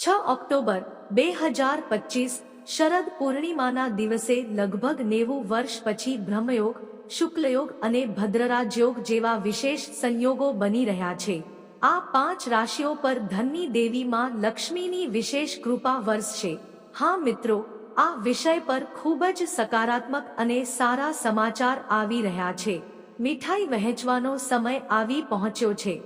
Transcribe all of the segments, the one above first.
છ ઓક્ટોબર બે હજાર પચીસ શરદ પૂર્ણિમાના દિવસે લગભગ નેવું વર્ષ પછી બ્રહ્મયોગ, શુક્લયોગ અને ભદ્રરાજયોગ જેવા વિશેષ સંયોગો બની રહ્યા છે. આ પાંચ રાશિઓ પર ધનની દેવીમાં લક્ષ્મીની વિશેષ કૃપા વરસશે હા મિત્રો, આ વિષય પર ખૂબ જ સકારાત્મક અને સારા સમાચાર આવી રહ્યા છે. મીઠાઈ વહેંચવાનો સમય આવી પહોંચ્યો છે.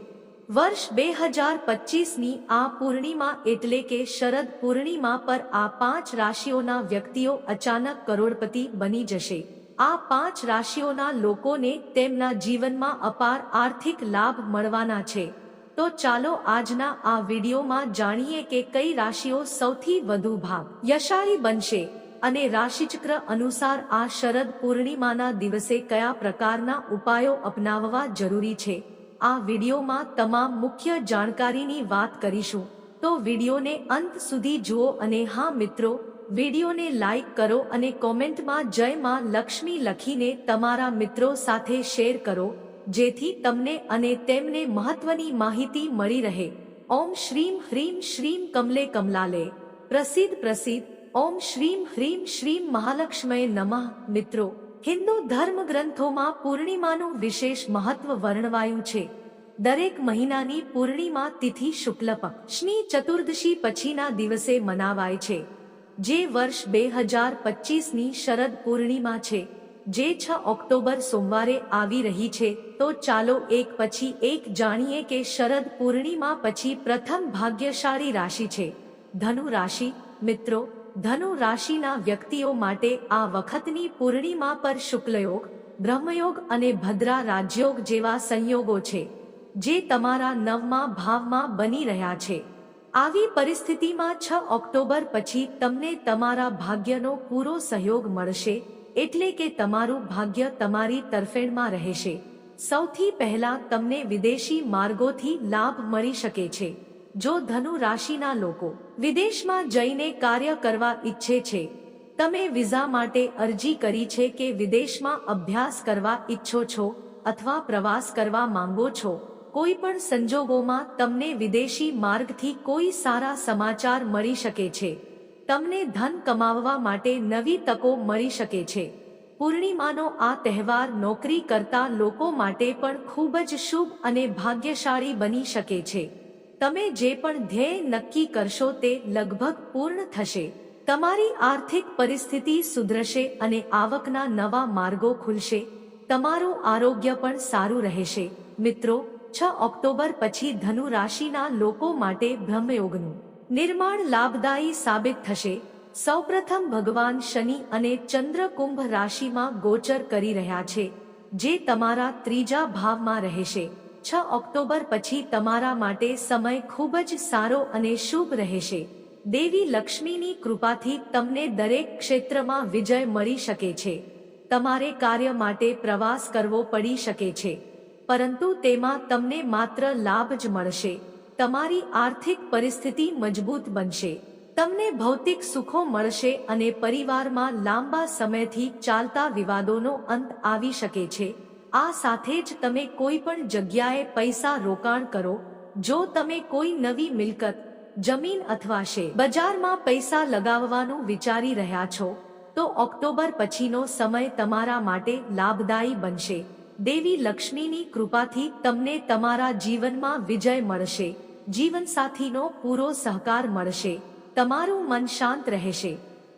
વર્ષ બે હજાર પચીસની આ પૂર્ણિમા એટલે કે શરદ પૂર્ણિમા પર આ પાંચ રાશિઓના વ્યક્તિઓ અચાનક કરોડપતિ બની જશે. આ પાંચ રાશિઓના લોકોને તેમના જીવનમાં અપાર આર્થિક લાભ મળવાના છે. તો ચાલો આજના આ વિડીયોમાં જાણીએ કે કઈ રાશિઓ સૌથી વધુ ભાગ યશાળી બનશે અને રાશિચક્ર અનુસાર આ શરદ પૂર્ણિમાના દિવસે કયા પ્રકારના ઉપાયો અપનાવવા જરૂરી છે. આ વિડીયોમાં તમામ મુખ્ય જાણકારીની વાત કરીશું. તો વિડીયોને અંત સુધી જુઓ અને હા મિત્રો, વિડીયોને લાઈક કરો અને કોમેન્ટમાં જય માં લક્ષ્મી લખીને તમારા મિત્રો સાથે શેર કરો, જેથી તમને અને તેમને મહત્વની માહિતી મળી રહે. ઓમ શ્રીમ હ્રીમ શ્રીમ કમલે કમલાલે. પ્રસિદ્ધ પ્રસિદ્ધ, ઓમ શ્રીમ હ્રીમ શ્રીમ મહાલક્ષ્મય નમઃ મિત્રો. હિન્દુ ધર્મ ગ્રંથોમાં પૂર્ણિમાનું વિશેષ મહત્વ વર્ણવાયું છે. દરેક મહિનાની પૂર્ણિમા તિથિ શુક્લ પક્ષની ચતુર્દશી પછીના દિવસે મનાવાય છે. જે વર્ષ બે હજાર પચીસની શરદ પૂર્ણિમા છે, જે છ ઓક્ટોબર સોમવારે આવી રહી છે, તો ચાલો એક પછી એક જાણીએ કે શરદ પૂર્ણિમા પછી પ્રથમ ભાગ્યશાળી રાશિ છે. ધનુ રાશિ, મિત્રો ધનુ રાશિના વ્યક્તિઓ માટે આ વખતની પૂર્ણિમા પર શુક્લયોગ, બ્રહ્મયોગ અને ભદ્રા રાજયોગ જેવા સંયોગો છે, જે તમારા નવમા ભાવમાં બની રહ્યા છે. આવી પરિસ્થિતિમાં છ ઓક્ટોબર પછી તમને તમારા ભાગ્યનો પૂરો સહયોગ મળશે, એટલે કે તમારું ભાગ્ય તમારી તરફેણમાં રહેશે. સૌથી પહેલા તમને વિદેશી માર્ગોથી લાભ મળી શકે છે. જો ધનુ રાશિના લોકો વિદેશમાં જઈને કાર્ય કરવા ઈચ્છે છે, તમે વિઝા માટે અરજી કરી છે કે વિદેશમાં અભ્યાસ કરવા ઈચ્છો છો અથવા પ્રવાસ કરવા માંગો છો, કોઈ પણ સંજોગોમાં તમને વિદેશી માર્ગથી કોઈ સારા સમાચાર મળી શકે છે. તમને ધન કમાવવા માટે નવી તકો મળી શકે છે. પૂર્ણિમાનો આ તહેવાર નોકરી કરતા લોકો માટે પણ ખૂબ જ શુભ અને ભાગ્યશાળી બની શકે છે. તમે જે પણ ધ્યેય નક્કી કરશો તે લગભગ પૂર્ણ થશે. તમારી આર્થિક પરિસ્થિતિ સુધરશે અને આવકના નવા માર્ગો ખુલશે. તમારું આરોગ્ય પણ સારું રહેશે. મિત્રો, છ ઓક્ટોબર પછી ધનુ રાશિના લોકો માટે બ્રહ્મયોગનું નિર્માણ લાભદાયી સાબિત થશે. સૌપ્રથમ ભગવાન શનિ અને ચંદ્ર કુંભ રાશિમાં ગોચર કરી રહ્યા છે, જે તમારા ત્રીજા ભાવમાં રહેશે. છ ઓક્ટોબર પછી તમારા માટે સમય ખૂબ જ સારો અને શુભ રહેશે. દેવી લક્ષ્મીની કૃપાથી તમને દરેક ક્ષેત્રમાં વિજય મળી શકે છે. તમારે કાર્ય માટે પ્રવાસ કરવો પડી શકે છે. પરંતુ તેમાં તમને માત્ર લાભ જ મળશે. તમારી આર્થિક પરિસ્થિતિ મજબૂત બનશે. તમને ભૌતિક સુખો મળશે અને પરિવારમાં લાંબા સમયથી ચાલતા વિવાદોનો અંત આવી શકે છે. આ સાથે જ તમે કોઈ પણ જગ્યાએ પૈસા રોકાણ કરો, જો તમે કોઈ નવી મિલકત, જમીન અથવા શે બજારમાં પૈસા લગાવવાનું વિચારી રહ્યા છો, તો ઓક્ટોબર પછીનો સમય તમારા માટે લાભદાયી બનશે. દેવી લક્ષ્મીની કૃપાથી તમને તમારા જીવનમાં વિજય મળશે, જીવનસાથીનો પૂરો સહકાર મળશે, તમારું મન શાંત રહેશે.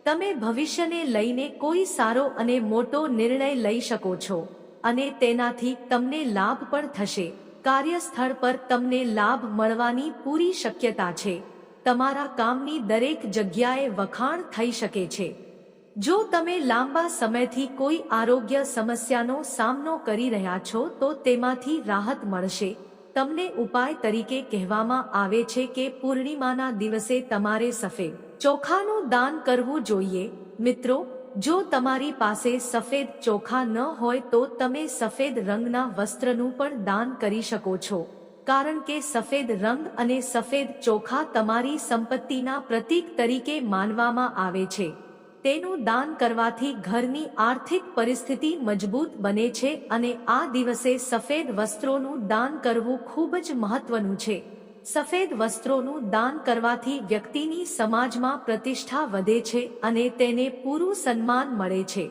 તમે ભવિષ્યને લઈને કોઈ સારો અને મોટો નિર્ણય લઈ શકો છો. અને તેનાથી તમને લાભ પણ થશે. કાર્યસ્થળ પર તમને લાભ મળવાની પૂરી શક્યતા છે. તમારા કામની દરેક જગ્યાએ વખાણ થઈ શકે છે. જો તમે લાંબા સમયથી કોઈ આરોગ્ય સમસ્યાનો સામનો કરી રહ્યા છો, તો તેમાંથી રાહત મળશે. તમને ઉપાય તરીકે કહેવામાં આવે છે કે પૂર્ણિમાના દિવસે તમારે સફેદ ચોખાનું દાન કરવું જોઈએ. મિત્રો જો તમારી પાસે સફેદ ચોખા ન હોય તો તમે સફેદ રંગના વસ્ત્રનું પણ દાન કરી શકો છો. કારણ કે સફેદ રંગ અને સફેદ ચોખા તમારી સંપત્તિના પ્રતીક તરીકે માનવામાં આવે છે. તેનું દાન કરવાથી ઘરની આર્થિક પરિસ્થિતિ મજબૂત બને છે અને આ દિવસે સફેદ વસ્ત્રોનું દાન કરવું ખૂબ જ મહત્વનું છે. સફેદ વસ્ત્રોનું દાન કરવાથી વ્યક્તિની સમાજમાં પ્રતિષ્ઠા વધે છે અને તેને પૂરું સન્માન મળે છે.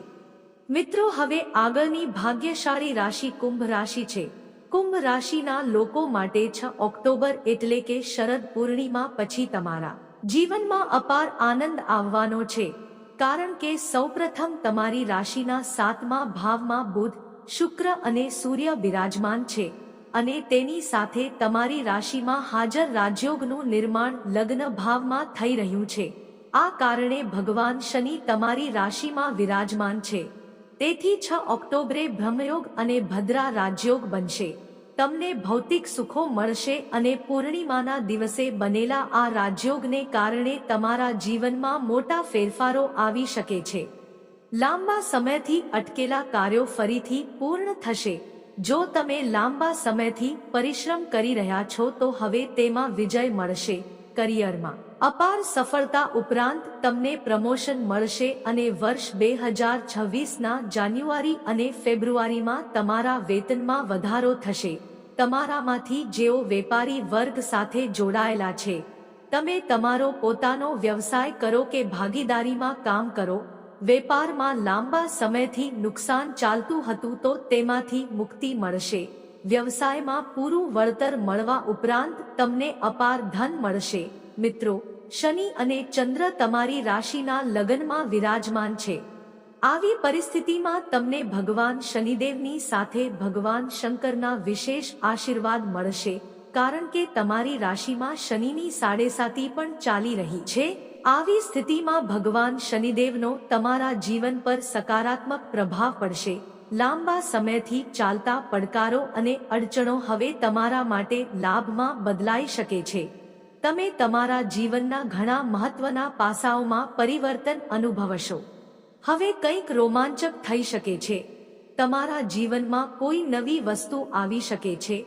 મિત્રો, હવે આગળની ભાગ્યશાળી રાશિ કુંભ રાશિ છે. કુંભ રાશિના લોકો માટે છ ઓક્ટોબર એટલે કે શરદ પૂર્ણિમા પછી તમારા જીવનમાં અપાર આનંદ આવવાનો છે. કારણ કે સૌપ્રથમ તમારી રાશિના સાતમા ભાવમાં બુધ, શુક્ર અને સૂર્ય બિરાજમાન છે. અને તેની સાથે તમારી રાશિમાં હાજર રાજયોગનું નિર્માણ લગ્ન ભાવમાં થઈ રહ્યું છે. આ કારણે ભગવાન શનિ તમારી રાશિમાં વિરાજમાન છે. તેથી છ ઓક્ટોબરે બ્રહ્મયોગ અને ભદ્રા રાજયોગ બનશે. તમને ભૌતિક સુખો મળશે અને પૂર્ણિમાના દિવસે બનેલા આ રાજયોગને કારણે તમારા જીવનમાં મોટા ફેરફારો આવી શકે છે. લાંબા સમયથી અટકેલા કાર્યો ફરીથી પૂર્ણ થશે. જો તમે લાંબા સમયથી પરિશ્રમ કરી રહ્યા છો તો હવે તેમાં વિજય મળશે કરિયરમાં. અપાર સફળતા ઉપરાંત તમને પ્રમોશન મળશે અને વર્ષ બે હજાર છવ્વીસના જાન્યુઆરી અને ફેબ્રુઆરીમાં તમારા વેતનમાં વધારો થશે. તમારામાંથી જેઓ વેપારી વર્ગ સાથે જોડાયેલા છે. તમે તમારો પોતાનો વ્યવસાય કરો કે ભાગીદારીમાં કામ કરો વેપારમાં લાંબા સમયથી નુકસાન ચાલતું હતું તો તેમાંથી મુક્તિ મળશે. વ્યવસાયમાં પૂરું વળતર મળવા ઉપરાંત તમને અપાર ધન મળશે. મિત્રો, શનિ અને ચંદ્ર તમારી રાશિના લગ્નમાં વિરાજમાન છે. આવી પરિસ્થિતિમાં તમને ભગવાન શનિદેવની સાથે ભગવાન શંકરના વિશેષ આશીર્વાદ મળશે. કારણ કે તમારી રાશિમાં શનિની સાડેસાતી પણ ચાલી રહી છે. આવી સ્થિતિમાં ભગવાન શનિદેવનો તમારા જીવન પર સકારાત્મક પ્રભાવ પડશે. લાંબા સમયથી ચાલતા પડકારો અને અડચણો હવે તમારા માટે લાભમાં બદલાઈ શકે છે. તમે તમારા જીવનના ઘણા મહત્વના પાસાઓમાં પરિવર્તન અનુભવશો. હવે કંઈક રોમાંચક થઈ શકે છે. તમારા જીવનમાં કોઈ નવી વસ્તુ આવી શકે છે.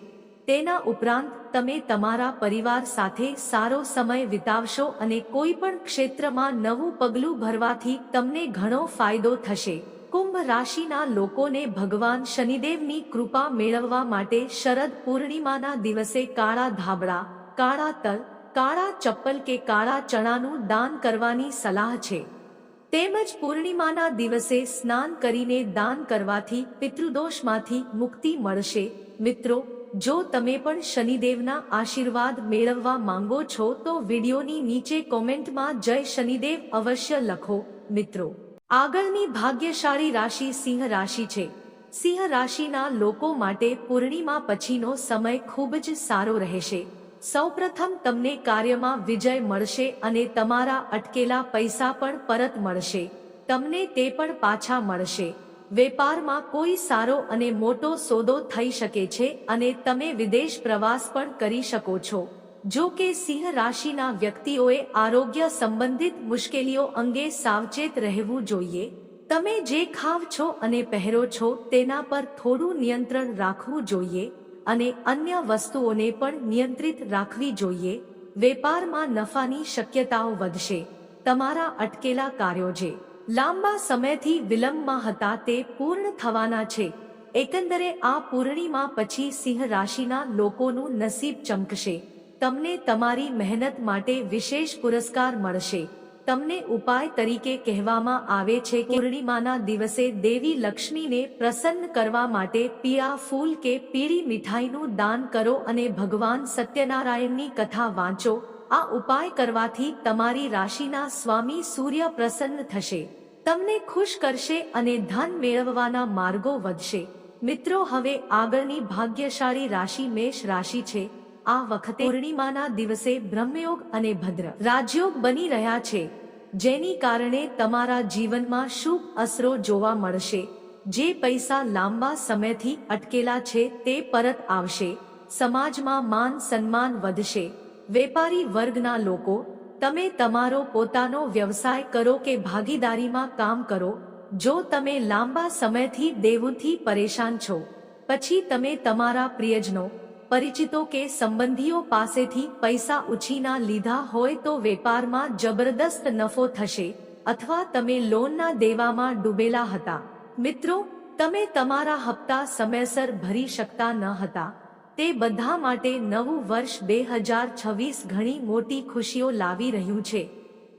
તેના ઉપરાંત, તમે તમારા પરિવાર સાથે સારો સમય વિતાવશો અને કોઈ પણ ક્ષેત્રમાં નવું પગલું ભરવાથી તમને ઘણો ફાયદો થશે. કુંભ રાશિના લોકોને ભગવાન શનિદેવની કૃપા મેળવવા માટે શરદ પૂર્ણિમાના દિવસે કાળા ધાબળા, કાળા તલ, કાળા ચપ્પલ કે કાળા ચણાનું દાન કરવાની સલાહ છે. તેમજ પૂર્ણિમાના દિવસે સ્નાન કરીને દાન કરવાથી પિતૃદોષમાંથી મુક્તિ મળશે. મિત્રો જો તમે પણ શનિદેવના આશીર્વાદ મેળવવા માંગો છો, તો વિડીયોની નીચે કોમેન્ટમાં જય શનિદેવ અવશ્ય લખો, મિત્રો. આગળની ભાગ્યશાળી રાશિ સિંહ રાશિ છે. સિંહ રાશિના લોકો માટે પૂર્ણિમા પછીનો સમય ખૂબ જ સારો રહેશે. સૌપ્રથમ તમને કાર્યમાં વિજય મળશે અને તમારા અટકેલા પૈસા પણ પરત મળશે. તમને તે પણ પાછા મળશે. વેપારમાં કોઈ સારો અને મોટો સોદો થઈ શકે છે અને તમે વિદેશ પ્રવાસ પણ કરી શકો છો. જો કે સિંહ રાશિના વ્યક્તિઓએ આરોગ્ય સંબંધિત મુશ્કેલીઓ અંગે સાવચેત રહેવું જોઈએ. તમે જે ખાવ છો અને પહેરો છો તેના પર થોડું નિયંત્રણ રાખવું જોઈએ અને અન્ય વસ્તુઓને પણ નિયંત્રિત રાખવી જોઈએ. વેપારમાં નફાની શક્યતાઓ વધશે. તમારા અટકેલા કાર્યો જે લાંબા સમયથી વિલંબમાં હતા તે પૂર્ણ થવાના છે. એકંદરે આ પૂર્ણિમા પછી સિંહ રાશિના લોકોનું નસીબ ચમકશે. તમને તમારી મહેનત માટે વિશેષ પુરસ્કાર મળશે. તમને ઉપાય તરીકે કહેવામાં આવે છે કે પૂર્ણિમાના દિવસે દેવી લક્ષ્મીને પ્રસન્ન કરવા માટે પીળા ફૂલ કે પીળી મીઠાઈનું દાન કરો અને ભગવાન સત્યનારાયણની કથા વાંચો. આ ઉપાય કરવાથી તમારી રાશિના સ્વામી સૂર્ય પ્રસન્ન થશે. તમને ખુશ કરશે અને ધન મેળવવાના માર્ગો વધશે. મિત્રો, હવે આગળની ભાગ્યશાળી રાશિ મેષ રાશિ છે. આ વખતે પૂર્ણિમાના દિવસે બ્રહ્મયોગ અને ભદ્ર રાજયોગ બની રહ્યા છે. જેની કારણે તમારા જીવનમાં શુભ અસરો જોવા મળશે. જે પૈસા લાંબા સમયથી અટકેલા છે તે પરત આવશે. સમાજમાં માન સન્માન વધશે. વેપારી વર્ગના લોકો, તમે તમારો પોતાનો વ્યવસાય કરો કે ભાગીદારીમાં કામ કરો, જો તમે લાંબા સમયથી દેવુંથી પરેશાન છો, પછી તમે તમારા પ્રિયજનો, પરિચિતો કે સંબંધીઓ પાસેથી પૈસા ઉછીના લીધા હોય તો વેપારમાં જબરદસ્ત નફો થશે, અથવા તમે લોનના દેવામાં ડૂબેલા હતા. મિત્રો, તમે તમારા હપ્તા સમયસર ભરી શકતા ન હતા. તે બધા માટે નવું વર્ષ બે હજાર છવ્વીસ ઘણી મોટી ખુશીઓ લાવી રહ્યું છે.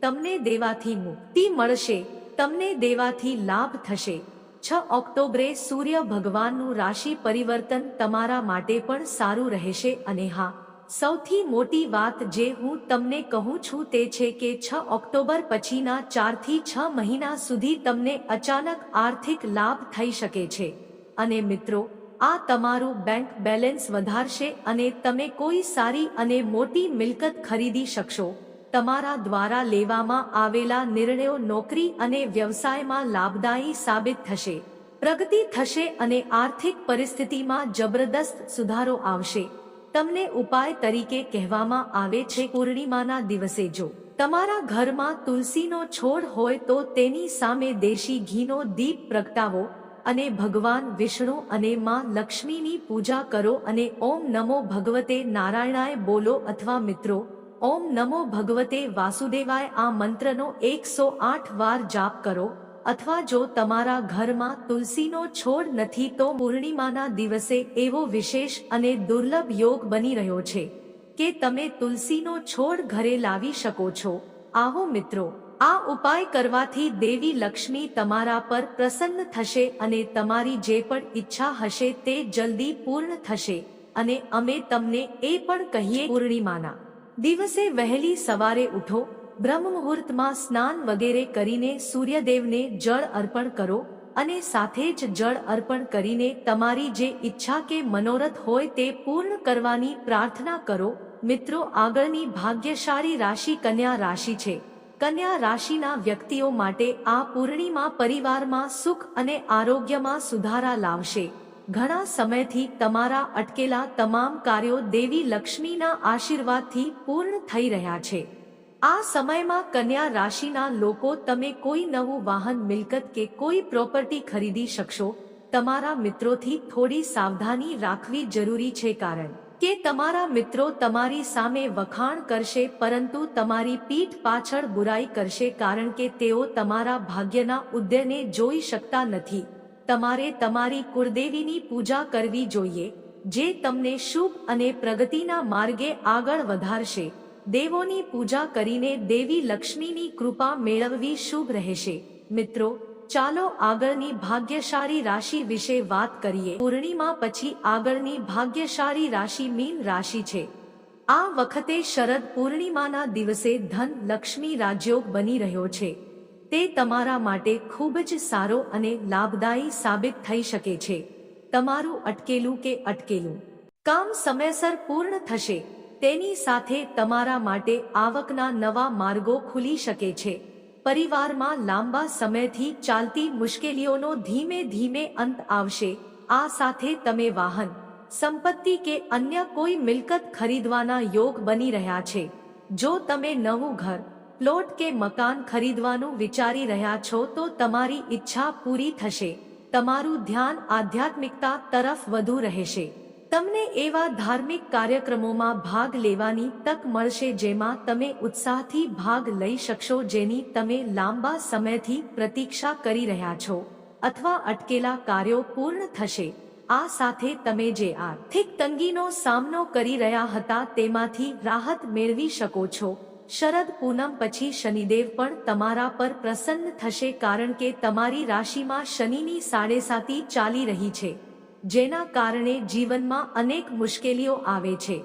તમને દેવાથી મુક્તિ મળશે, તમને દેવાથી લાભ થશે. છ ઓક્ટોબરે સૂર્ય ભગવાનનું રાશિ પરિવર્તન તમારા માટે પણ સારું રહેશે અને હા, સૌથી મોટી વાત જે હું તમને કહું છું તે છે કે છ ઓક્ટોબર પછીના ચારથી છ મહિના સુધી તમને અચાનક આર્થિક લાભ થઈ શકે છે. અને મિત્રો આ તમારું બેંક બેલેન્સ વધારશે અને તમે કોઈ સારી અને મોટી મિલકત ખરીદી શકશો. તમારા દ્વારા લેવામાં આવેલા નિર્ણયો નોકરી અને વ્યવસાયમાં લાભદાયી સાબિત થશે. પ્રગતિ થશે અને આર્થિક પરિસ્થિતિમાં જબરદસ્ત સુધારો આવશે. તમને ઉપાય તરીકે કહેવામાં આવે છે, પૂર્ણિમાના દિવસે જો તમારા ઘરમાં તુલસીનો છોડ હોય તો તેની સામે દેશી ઘીનો દીપ પ્રગટાવો. અને ભગવાન વિષ્ણુ અને માં લક્ષ્મીની પૂજા કરો અને ઓમ નમો ભગવતે નારાયણાય બોલો અથવા મિત્રો, ઓમ નમો ભગવતે વાસુદેવાય આ મંત્રનો એકસો આઠ વાર જાપ કરો, અથવા જો તમારા ઘરમાં તુલસીનો છોડ નથી તો પૂર્ણિમાના દિવસે એવો વિશેષ અને દુર્લભ યોગ બની રહ્યો છે કે તમે તુલસીનો છોડ ઘરે લાવી શકો છો. આવો મિત્રો આ ઉપાય કરવાથી દેવી લક્ષ્મી તમારા પર પ્રસન્ન થશે અને તમારી જે પણ ઈચ્છા હશે તે જલ્દી પૂર્ણ થશે, અને અમે તમને એ પણ કહીએ પૂર્ણિમાના દિવસે વહેલી સવારે ઉઠો બ્રહ્મ મુહૂર્તમાં સ્નાન વગેરે કરીને સૂર્યદેવને જળ અર્પણ કરો, અને સાથે જ જળ અર્પણ કરીને તમારી જે ઈચ્છા કે મનોરથ હોય તે પૂર્ણ કરવાની પ્રાર્થના કરો. મિત્રો, આગળની ભાગ્યશાળી રાશિ કન્યા રાશિ છે. કન્યા રાશિના વ્યક્તિઓ માટે આ પૂર્ણિમા પરિવારમાં સુખ અને આરોગ્યમાં સુધારા લાવશે. ઘણા સમયથી તમારા અટકેલા તમામ કાર્યો દેવી લક્ષ્મીના આશીર્વાદથી પૂર્ણ થઈ રહ્યા છે. આ સમયમાં કન્યા રાશિના લોકો તમે કોઈ નવું વાહન, મિલકત કે કોઈ પ્રોપર્ટી ખરીદી શકશો. તમારા મિત્રોથી થોડી સાવધાની રાખવી જરૂરી છે કારણ કે તમારા મિત્રો તમારી સામે વખાણ કરશે પરંતુ તમારી પીઠ પાછળ બુરાઈ કરશે કારણ કે તેઓ તમારા ભાગ્યના ઉદયને જોઈ શકતા નથી. તમારે તમારી કુળદેવીની પૂજા કરવી જોઈએ, જે તમને શુભ અને પ્રગતિના માર્ગે આગળ વધારશે. દેવોની પૂજા કરીને દેવી લક્ષ્મીની કૃપા મેળવવી શુભ રહેશે. મિત્રો ચાલો આગળની ભાગ્યશાળી રાશિ વિશે વાત કરીએ. પૂર્ણિમા પછી આગળની ભાગ્યશાળી રાશિ મીન રાશિ છે. આ વખતે શરદ પૂર્ણિમાના દિવસે ધન લક્ષ્મી રાજયોગ બની રહ્યો છે. તે તમારા માટે ખૂબ જ સારો અને લાભદાયી સાબિત થઈ શકે છે. તમારું અટકેલું કે અટકેલું. કામ સમયસર પૂર્ણ થશે. તેની સાથે તમારા માટે આવકના નવા માર્ગો ખુલી શકે છે. પરિવારમાં લાંબા સમયથી ચાલતી મુશ્કેલીઓનો ધીમે ધીમે અંત આવશે. આ સાથે તમે વાહન, સંપત્તિ કે અન્ય કોઈ મિલકત ખરીદવાના યોગ બની રહ્યા છે. જો તમે નવું ઘર, પ્લોટ કે મકાન ખરીદવાનું વિચારી રહ્યા છો તો તમારી ઈચ્છા પૂરી થશે. તમારું ધ્યાન આધ્યાત્મિકતા તરફ વધુ રહેશે. તમને એવા ધાર્મિક કાર્યક્રમોમાં ભાગ લેવાની તક મળશે જેમાં તમે ઉત્સાહથી ભાગ લઈ શકશો જેની તમે લાંબા સમયથી પ્રતીક્ષા કરી રહ્યા છો અથવા અટકેલા કાર્યો પૂર્ણ થશે. આ સાથે તમે જે આર્થિક તંગીનો સામનો કરી રહ્યા હતા તેમાંથી રાહત મેળવી શકો છો. શરદ પૂનમ પછી શનિદેવ પણ તમારા પર પ્રસન્ન થશે કારણ કે તમારી રાશિમાં શનિની સાડેસાતી ચાલી રહી છે. જેના કારણે જીવનમાં અનેક મુશ્કેલીઓ આવે છે.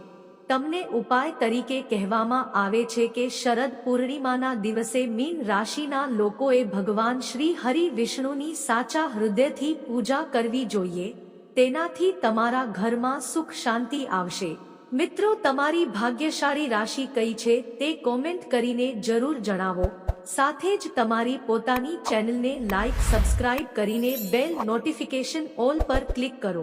તમને ઉપાય તરીકે કહેવામાં આવે છે કે શરદ પૂર્ણિમાના દિવસે મીન રાશિના લોકોએ ભગવાન શ્રી હરિ વિષ્ણુની સાચા હૃદયથી પૂજા કરવી જોઈએ. તેનાથી તમારા ઘરમાં સુખ શાંતિ આવશે. મિત્રો, તમારી ભાગ્યશાળી રાશિ કઈ છે તે કોમેન્ટ કરીને જરૂર જણાવો. સાથે જ તમારી પોતાની ચેનલને લાઇક સબસ્ક્રાઇબ કરીને બેલ નોટિફિકેશન ઓલ પર ક્લિક કરો.